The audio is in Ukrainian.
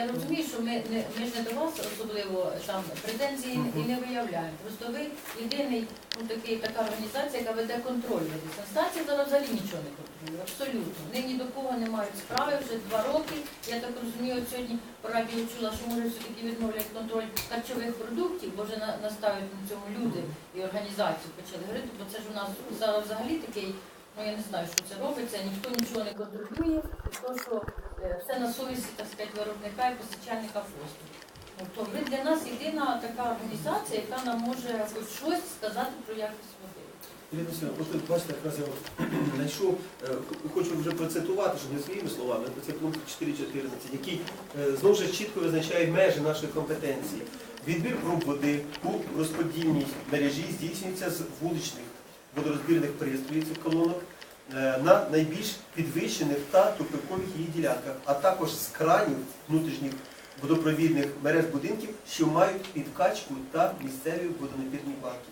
Я розумію, що ми не ми ж не до вас особливо там претензії і не виявляємо. Просто ви єдиний ну, такий така організація, яка веде контроль над Станція зараз взагалі нічого не контролює. Абсолютно. Вони ні до кого не мають справи вже два роки. Я так розумію, от сьогодні по радіо чула, що може все-таки відновлять контроль харчових продуктів, бо вже на- наставлять на цьому люди і організації почали говорити, бо це ж у нас зараз взагалі такий. Ну я не знаю, що це робиться, ніхто нічого не контролює, і то, що е, все на совісті, так сказати, виробника і постачальника фосту. Ну, то ви для нас єдина така організація, яка нам може хоч щось сказати про якість води. Ірина Васильівна, от бачите, якраз я знайшов, е, хочу вже процитувати, щоб не своїми словами, це пункт 4.14, який е, знову ж чітко визначає межі нашої компетенції. Відбір проб води у розподільній мережі здійснюється з вуличних водорозбірних пристроїв цих колонок на найбільш підвищених та тупикових її ділянках, а також з кранів внутрішніх водопровідних мереж будинків, що мають підкачку та місцеві водонапірні баки.